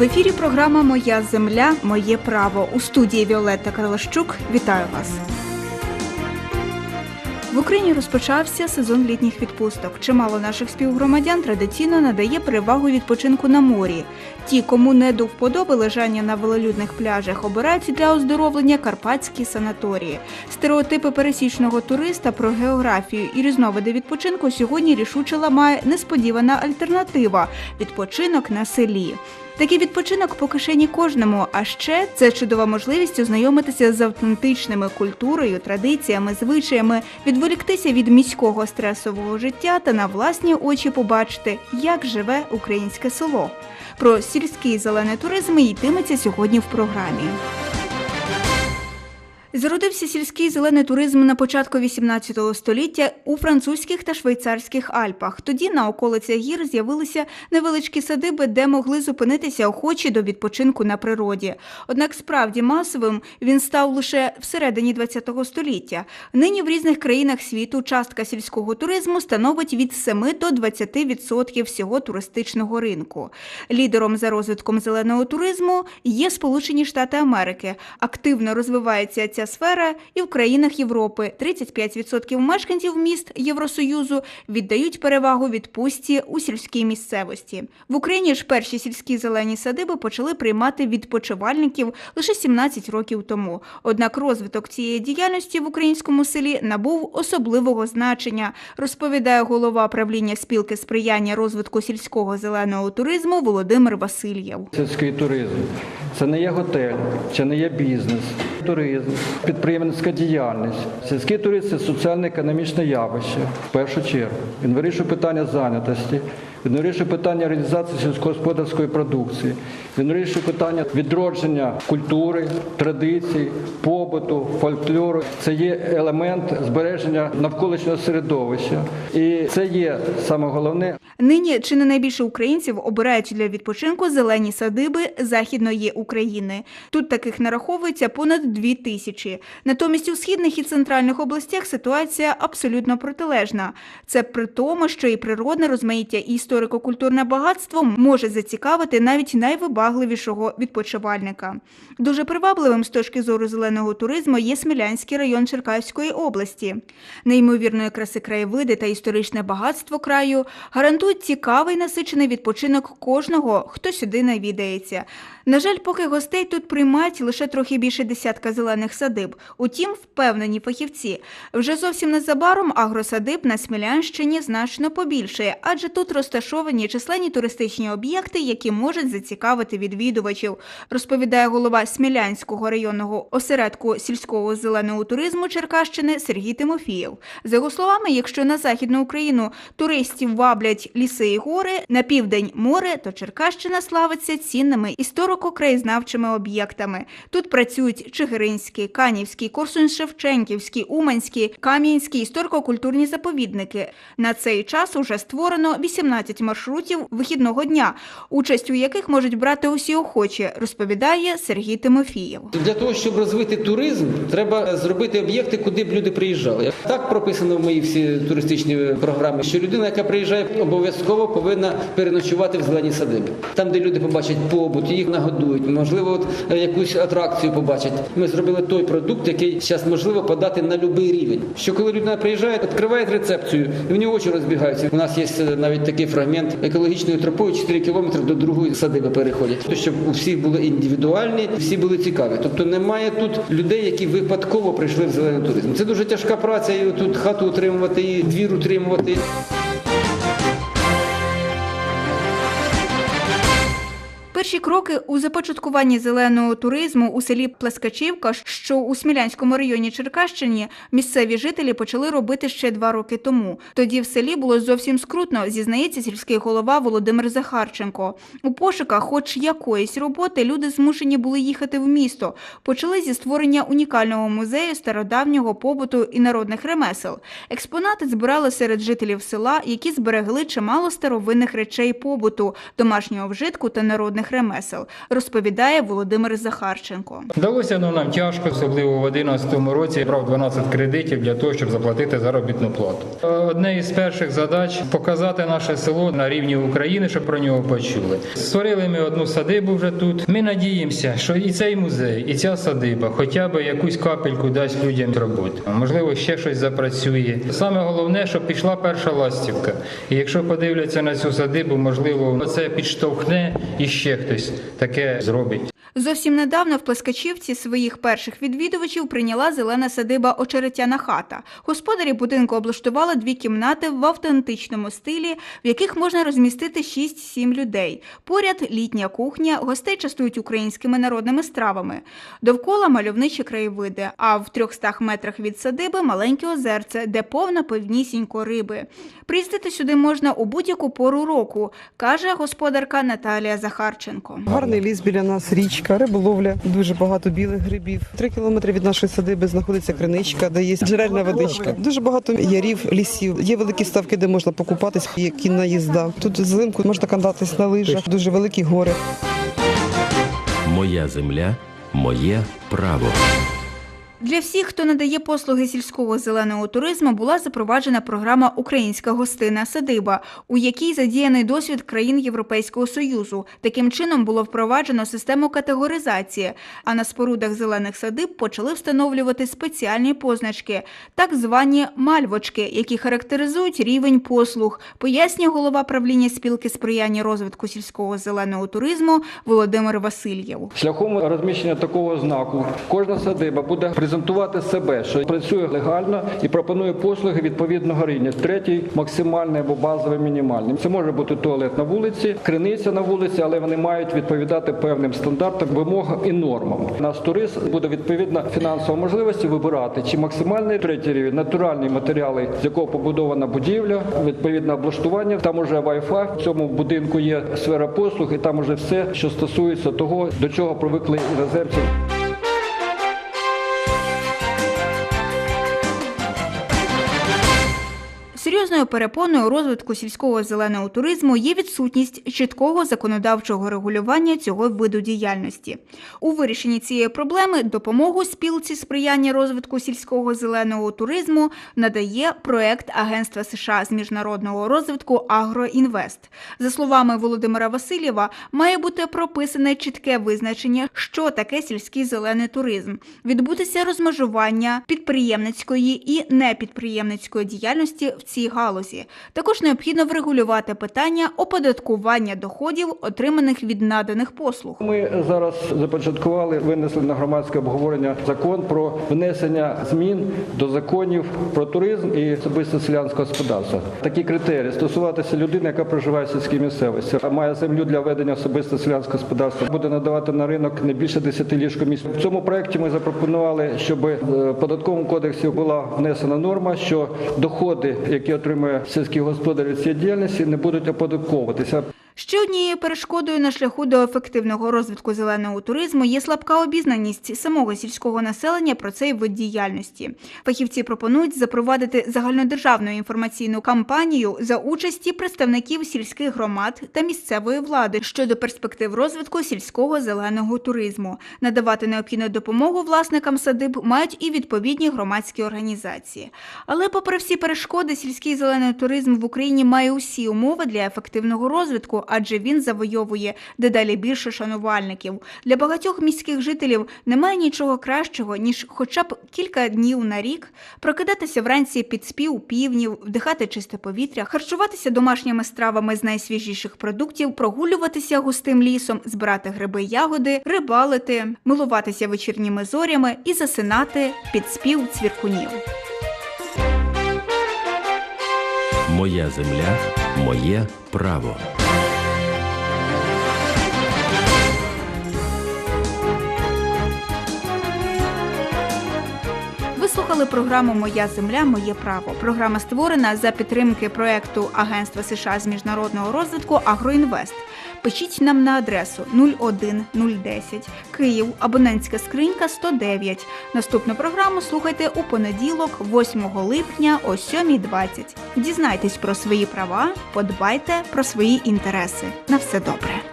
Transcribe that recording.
В ефірі програма Моя земля, моє право у студії Віолетта Карлащук. Вітаю вас. В Україні розпочався сезон літніх відпусток. Чимало наших співгромадян традиційно надає перевагу відпочинку на морі. Ті, кому не до вподоби лежання на велолюдних пляжах, обирають для оздоровлення карпатські санаторії. Стереотипи пересічного туриста про географію і різновиди відпочинку сьогодні рішуче ламає несподівана альтернатива відпочинок на селі. Такий відпочинок по кишені кожному. А ще це чудова можливість ознайомитися з автентичними культурою, традиціями, звичаями, відволіктися від міського стресового життя та на власні очі побачити, як живе українське село. Про сільський зелений туризм йтиметься сьогодні в програмі. Зародився сільський зелений туризм на початку 18 століття у французьких та швейцарських Альпах. Тоді на околицях гір з'явилися невеличкі садиби, де могли зупинитися охочі до відпочинку на природі. Однак справді масовим він став лише всередині 20 століття. Нині в різних країнах світу частка сільського туризму становить від 7 до 20% всього туристичного ринку. Лідером за розвитком зеленого туризму є Сполучені Штати Америки. Активно розвивається ця сфера і в країнах Європи. 35% мешканців міст Євросоюзу віддають перевагу відпустці у сільській місцевості. В Україні ж перші сільські зелені садиби почали приймати відпочивальників лише 17 років тому. Однак розвиток цієї діяльності в українському селі набув особливого значення, розповідає голова правління спілки сприяння розвитку сільського зеленого туризму Володимир Васильєв. Сільський туризм це не є готель, це не є бізнес. Туризм, підприємницька діяльність. Сільський туризм це соціально-економічне явище в першу чергу. Він вирішує питання зайнятості, він вирішує питання реалізації сільськогосподарської продукції, він вирішує питання відродження культури, традицій, побуту, фольклору. Це є елемент збереження навколишнього середовища. І це є саме головне Нині чи не найбільше українців обирають для відпочинку зелені садиби західної України. Тут таких нараховується понад дві тисячі. Натомість у східних і центральних областях ситуація абсолютно протилежна. Це при тому, що і природне розмаїття і історико-культурне багатство може зацікавити навіть найвибагливішого відпочивальника. Дуже привабливим з точки зору зеленого туризму є Смілянський район Черкаської області. Неймовірної краси краєвиди та історичне багатство краю гарантують цікавий насичений відпочинок кожного, хто сюди навідається. На жаль, поки гостей тут приймають лише трохи більше десятка зелених садиб. Утім, впевнені фахівці, вже зовсім незабаром агросадиб на Смілянщині значно побільшає, адже тут розташовані численні туристичні об'єкти, які можуть зацікавити відвідувачів, розповідає голова Смілянського районного осередку сільського зеленого туризму Черкащини Сергій Тимофієв. За його словами, якщо на західну Україну туристів ваблять ліси і гори, на південь море, то Черкащина славиться цінними історико-краєзнавчими об'єктами. Тут працюють Чигиринський, Канівський, Корсунь-Шевченківський, Уманський, Кам'янський історико-культурні заповідники. На цей час уже створено 18 маршрутів вихідного дня, участь у яких можуть брати усі охочі, розповідає Сергій Тимофієв. Для того, щоб розвити туризм, треба зробити об'єкти, куди б люди приїжджали. Так прописано в моїй всі туристичні програми, що людина, яка приїжджає, обов'язково повинна переночувати в зеленій садибі. Там, де люди побачать побут, їх нагодують, можливо, от е, якусь атракцію побачать. Ми зробили той продукт, який зараз можливо подати на будь-який рівень. Що коли людина приїжджає, відкриває рецепцію, і в нього очі розбігаються. У нас є е, навіть такий фрагмент екологічною тропою 4 кілометри до другої садиби переходять. Тобто, щоб у всіх були індивідуальні, всі були цікаві. Тобто немає тут людей, які випадково прийшли в зелений туризм. Це дуже тяжка праця, і тут хату утримувати, і двір утримувати. Перші кроки у започаткуванні зеленого туризму у селі Плескачівка, що у Смілянському районі Черкащині, місцеві жителі почали робити ще два роки тому. Тоді в селі було зовсім скрутно, зізнається сільський голова Володимир Захарченко. У пошуках, хоч якоїсь роботи, люди змушені були їхати в місто. Почали зі створення унікального музею стародавнього побуту і народних ремесел. Експонати збирали серед жителів села, які зберегли чимало старовинних речей побуту, домашнього вжитку та народних ремонтних ремесел, розповідає Володимир Захарченко. Вдалося воно нам тяжко, особливо в 2011 році. Я брав 12 кредитів для того, щоб заплатити заробітну плату. Одне із перших задач показати наше село на рівні України, щоб про нього почули. Створили ми одну садибу вже тут. Ми надіємося, що і цей музей, і ця садиба, хоча б якусь капельку дасть людям роботи. Можливо, ще щось запрацює. Саме головне, щоб пішла перша ластівка. І якщо подивляться на цю садибу, можливо, це підштовхне і ще хтось таке зробить. Зовсім недавно в Плескачівці своїх перших відвідувачів прийняла зелена садиба Очеретяна хата. Господарі будинку облаштували дві кімнати в автентичному стилі, в яких можна розмістити 6-7 людей. Поряд літня кухня, гостей частують українськими народними стравами. Довкола мальовничі краєвиди, а в 300 метрах від садиби маленьке озерце, де повно повнісінько риби. Приїздити сюди можна у будь-яку пору року, каже господарка Наталія Захарченко. Гарний ліс біля нас, річка, риболовля, дуже багато білих грибів. Три кілометри від нашої садиби знаходиться криничка, де є джерельна водичка. Дуже багато ярів, лісів. Є великі ставки, де можна покупатись, є кінна їзда. Тут взимку можна кататись на лижах, дуже великі гори. Моя земля, моє право. Для всіх, хто надає послуги сільського зеленого туризму, була запроваджена програма Українська гостина садиба, у якій задіяний досвід країн Європейського союзу. Таким чином було впроваджено систему категоризації. А на спорудах зелених садиб почали встановлювати спеціальні позначки, так звані мальвочки, які характеризують рівень послуг. Пояснює голова правління спілки сприяння розвитку сільського зеленого туризму Володимир Васильєв. Шляхом розміщення такого знаку кожна садиба буде презентувати себе, що працює легально і пропонує послуги відповідного рівня. Третій максимальний або базовий мінімальний. Це може бути туалет на вулиці, криниця на вулиці, але вони мають відповідати певним стандартам, вимогам і нормам. Наш турист буде відповідно фінансова можливості вибирати чи максимальний третій рівень, натуральні матеріали, з якого побудована будівля, відповідне облаштування. Там уже Wi-Fi, в цьому будинку є сфера послуг, і там уже все, що стосується того, до чого привикли іноземці. Серйозною перепоною розвитку сільського зеленого туризму є відсутність чіткого законодавчого регулювання цього виду діяльності. У вирішенні цієї проблеми допомогу спілці сприяння розвитку сільського зеленого туризму надає проект Агентства США з міжнародного розвитку Агроінвест. За словами Володимира Васильєва, має бути прописане чітке визначення, що таке сільський зелений туризм, відбутися розмежування підприємницької і непідприємницької діяльності в цій галузі. Також необхідно врегулювати питання оподаткування доходів, отриманих від наданих послуг. Ми зараз започаткували, винесли на громадське обговорення закон про внесення змін до законів про туризм і особисте селянське господарство. Такі критерії стосуватися людини, яка проживає в сільській місцевості, а має землю для ведення особисто селянського господарства, буде надавати на ринок не більше 10 ліжкомісць. В цьому проєкті ми запропонували, щоб е, в податковому кодексі була внесена норма, що доходи, які отримує сільський господар цієї діяльності, не будуть оподатковуватися. Ще однією перешкодою на шляху до ефективного розвитку зеленого туризму є слабка обізнаність самого сільського населення про цей вид діяльності. Фахівці пропонують запровадити загальнодержавну інформаційну кампанію за участі представників сільських громад та місцевої влади щодо перспектив розвитку сільського зеленого туризму. Надавати необхідну допомогу власникам садиб мають і відповідні громадські організації. Але, попри всі перешкоди, сільський зелений туризм в Україні має усі умови для ефективного розвитку, адже він завойовує дедалі більше шанувальників. Для багатьох міських жителів немає нічого кращого, ніж хоча б кілька днів на рік прокидатися вранці під спів півнів, вдихати чисте повітря, харчуватися домашніми стравами з найсвіжіших продуктів, прогулюватися густим лісом, збирати гриби ягоди, рибалити, милуватися вечірніми зорями і засинати під спів цвіркунів. Моя земля, моє право. Слухали програму Моя земля, моє право. Програма створена за підтримки проекту Агентства США з міжнародного розвитку Агроінвест. Пишіть нам на адресу 01010 Київ, абонентська скринька 109. Наступну програму слухайте у понеділок, 8 липня о 7.20. Дізнайтесь про свої права, подбайте про свої інтереси. На все добре.